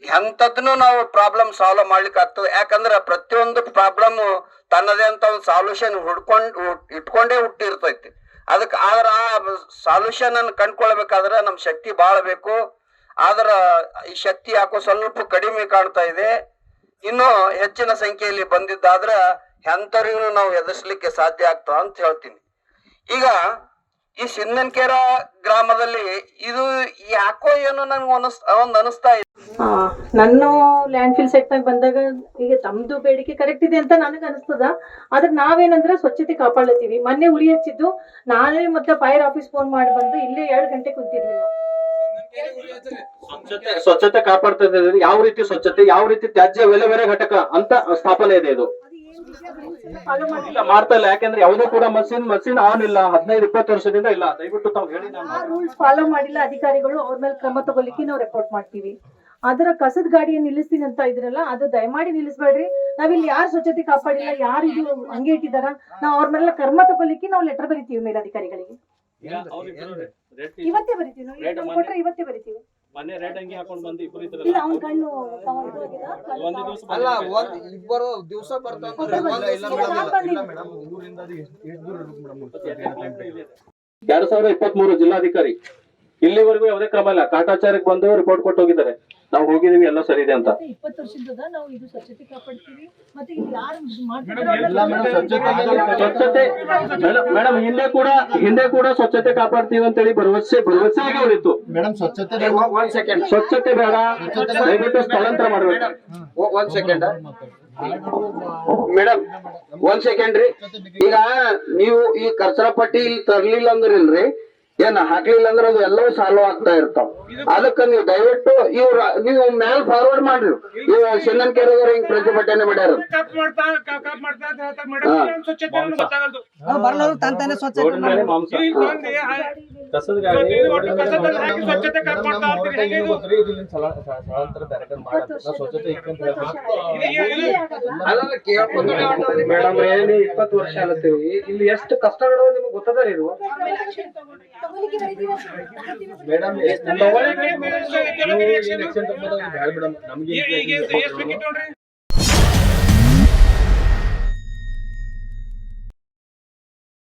ಎಂತದ್ನು ನಾವು problem solve ಮಾಡ್ಲಿಕ್ಕೆ ಆಗ್ತದೆ. ಯಾಕಂದ್ರೆ ಪ್ರತಿಯೊಂದು ಪ್ರಾಬ್ಲಮ್ ತನ್ನದೇ ಅಂತ ಒಂದು ಸಾಲ್ಯೂಷನ್ ಹುಡ್ಕೊಂಡ್ ಇಟ್ಕೊಂಡೇ ಹುಟ್ಟಿರ್ತೈತಿ. ಅದಕ್ಕೆ ಆದ್ರ ಆ ಸಾಲ್ಯೂಷನ್ ಅನ್ನು ಕಂಡ್ಕೊಳ್ಬೇಕಾದ್ರೆ ನಮ್ ಶಕ್ತಿ ಬಾಳ ಬೇಕು. ಆದ್ರ ಈ ಶಕ್ತಿ ಯಾಕೋ ಸ್ವಲ್ಪ ಕಡಿಮೆ ಕಾಣ್ತಾ ಇದೆ. ಇನ್ನು ಹೆಚ್ಚಿನ ಸಂಖ್ಯೆಯಲ್ಲಿ ಬಂದಿದ್ದಾದ್ರ ಎಂತರಿಗೂ ನಾವು ಎದುರಿಸ್ಲಿಕ್ಕೆ ಸಾಧ್ಯ ಆಗ್ತದ ಅಂತ ಹೇಳ್ತೀನಿ. ಈಗ ಈ ಸಿಂಧನ್ಕೇರ ಗ್ರಾಮದಲ್ಲಿ ಇದು ಯಾಕೋ ಏನೋ ನನ್ಗೆ ಅನಸ್ ಒಂದ್ ಅನಿಸ್ತಾ ಇದೆ ನನ್ನ ಲ್ಯಾಂಡ್ ಫಿಲ್ ಸೆಟ್ ಬಂದಾಗ ಈಗ ತಮ್ದು ಬೇಡಿಕೆ ಕರೆಕ್ಟ್ ಇದೆ ಅಂತ ನನಗೆ ಅನಿಸ್ತದ. ಆದ್ರೆ ನಾವೇನಂದ್ರೆ ಸ್ವಚ್ಛತೆ ಕಾಪಾಡತ್ತೀವಿ ಮೊನ್ನೆ ಉಳಿ ಹಚ್ಚಿದ್ದು ನಾನೇ ಮತ್ತೆ ಫೈರ್ ಆಫೀಸ್ ಫೋನ್ ಮಾಡಿ ಬಂದು ಇಲ್ಲೇ ಎರಡು ಗಂಟೆ ಕುಂತಿರ್ಲಿಲ್ಲ ಸ್ವಚ್ಛತೆ ಸ್ವಚ್ಛತೆ ಕಾಪಾಡ್ತಾ ಇದ್ದಾರೆ ಯಾವ ರೀತಿ ಸ್ವಚ್ಛತೆ ಯಾವ ರೀತಿ ತ್ಯಾಜ್ಯ ವಿಲೇವಾರಿ ಘಟಕ ಅಂತ ಸ್ಥಾಪನೆ ಇದೆ ಇದು. ಮಾಡ್ತಾ ಇಲ್ಲ. ಯಾಕಂದ್ರೆ ಯಾವುದೇ ಕೂಡ ಮಸೀನ್ ಮಸೀನ್ ಆನ್ ಇಲ್ಲ. ಹದಿನೈದು ಇಪ್ಪತ್ತು ವರ್ಷದಿಂದ ಇಲ್ಲ. ದಯವಿಟ್ಟು ತಾವು ಹೇಳಿ ರೂಲ್ಸ್ ಫಾಲೋ ಮಾಡಿಲ್ಲ ಅಧಿಕಾರಿಗಳು. ಅವ್ರ ಮೇಲೆ ಕ್ರಮ ತಗೊಲಿಕ್ಕೆ ನಾವು ರಿಪೋರ್ಟ್ ಮಾಡ್ತೀವಿ. ಅದರ ಕಸದ ಗಾಡಿಯನ್ನು ನಿಲ್ಲಿಸ್ತೀನಿ ಅಂತ ಇದ್ರಲ್ಲ ಅದು ದಯಮಾಡಿ ನಿಲ್ಲಿಸ್ಬೇಡ್ರಿ. ನಾವಿಲ್ಲಿ ಯಾರು ಸ್ವಚ್ಛತೆ ಕಾಪಾಡಿಲ್ಲ ಯಾರು ಇದು ಹಂಗೆ ಇಟ್ಟಿದಾರ ನಾವು ಅವ್ರ ಮೇಲೆ ಕರ್ಮ ತಗೊಲಿಕ್ಕೆ ನಾವು ಲೆಟರ್ ಬರಿತೀವಿ ಮೇಲಧಿಕಾರಿಗಳಿಗೆ. ಇವತ್ತೇ ಬರಿತೀವಿ ನಾವು ಇವತ್ತು ಕೊಟ್ರೆ ಇವತ್ತೇ ಬರಿತೀವಿ. ಮೊನ್ನೆ ರೇಟ್ ಅಂಗಿ ಹಾಕೊಂಡು ಬಂದು ಇಬ್ಬರು ಇಲ್ಲ ಅವ್ನ ಕಣ್ಣು ತಗೊಂಡು ಹೋಗಿದ, ಒಂದು ದಿವಸ ಅಲ್ಲ ಒಂದ್ ಇಬ್ಬರು ದಿವಸ ಎರಡ್ ಸಾವಿರದ ಇಪ್ಪತ್ತ್ ಮೂರು ಜಿಲ್ಲಾಧಿಕಾರಿ ಇಲ್ಲಿವರೆಗೂ ಯಾವುದೇ ಕ್ರಮ ಇಲ್ಲ. ಕಾಟಾಚಾರಕ್ಕೆ ಬಂದು ರಿಪೋರ್ಟ್ ಕೊಟ್ಟು ಹೋಗಿದ್ದಾರೆ. ನಾವು ಹೋಗಿದೀವಿ ಎಲ್ಲ ಸರಿ ಇದೆ ಅಂತ. ಮತ್ತೆ ಇಪ್ಪತ್ತು ವರ್ಷದಿಂದ ನಾವು ಇದು ಸ್ವಚ್ಛತೆ ಕಾಪಾಡ್ತೀವಿ. ಮತ್ತೆ ಇದು ಯಾರು ಸ್ವಚ್ಛತೆ ಮೇಡಮ್ ಹಿಂದೆ ಕೂಡ ಹಿಂದೆ ಕೂಡ ಸ್ವಚ್ಛತೆ ಕಾಪಾಡ್ತೀವಿ ಅಂತ ಹೇಳಿ ಭರವಸೆ ಭರವಸೆ ಉಳಿತು ಮೇಡಮ್ ಸ್ವಚ್ಛತೆ ಒಂದ್ ಸೆಕೆಂಡ್ ಸ್ವಚ್ಛತೆ ಬೇಡ. ದಯವಿಟ್ಟು ಸ್ಥಳಾಂತರ ಮಾಡ್ಬೇಕು. ಒಂದ್ ಸೆಕೆಂಡ್ ಮೇಡಮ್ ಒಂದ್ ಸೆಕೆಂಡ್ ರೀ. ಈಗ ನೀವು ಈ ಕಚರಾ ಪಟ್ಟಿ ಇಲ್ಲಿ ತರ್ಲಿಲ್ಲ ಅಂದ್ರಿ ಇಲ್ರಿ ಏನ್ ಹಾಕ್ಲಿಲ್ಲ ಅಂದ್ರೆ ಅದು ಎಲ್ಲವೂ ಸಾಲ್ವ್ ಆಗ್ತಾ ಇರ್ತಾವ. ಅದಕ್ಕ ನೀವು ದಯವಿಟ್ಟು ಇವ್ರ ನೀವು ಮ್ಯಾಲ್ ಫಾರ್ವರ್ಡ್ ಮಾಡ್ರಿ. ಇವ್ ಸಿನ್ನನ್ ಕೆರೆದವ್ರ ಹಿಂಗ್ ಪ್ರತಿಭಟನೆ ಮಾಡ್ಯಾರ. ಕಪ್ ಮಾಡ್ತಾ ಕಪ್ ಮಾಡ್ತಾ ಅಂತ ಹೇಳ್ತಾರೆ. ಮೇಡಮ್ ಹಾ. ಏನ್ ಸ್ವಚ್ಛತೆ ಮೇಡಮ್ ಏನಿ ಇಪ್ಪತ್ತು ವರ್ಷ ಅಲ್ಲತ್ತೀವಿ ಇಲ್ಲಿ ಎಷ್ಟು ಕಷ್ಟಗಳು ನಿಮ್ಗೆ ಗೊತ್ತದ ರೀ ಇದು? ಮೇಡಮ್ ಈಗ-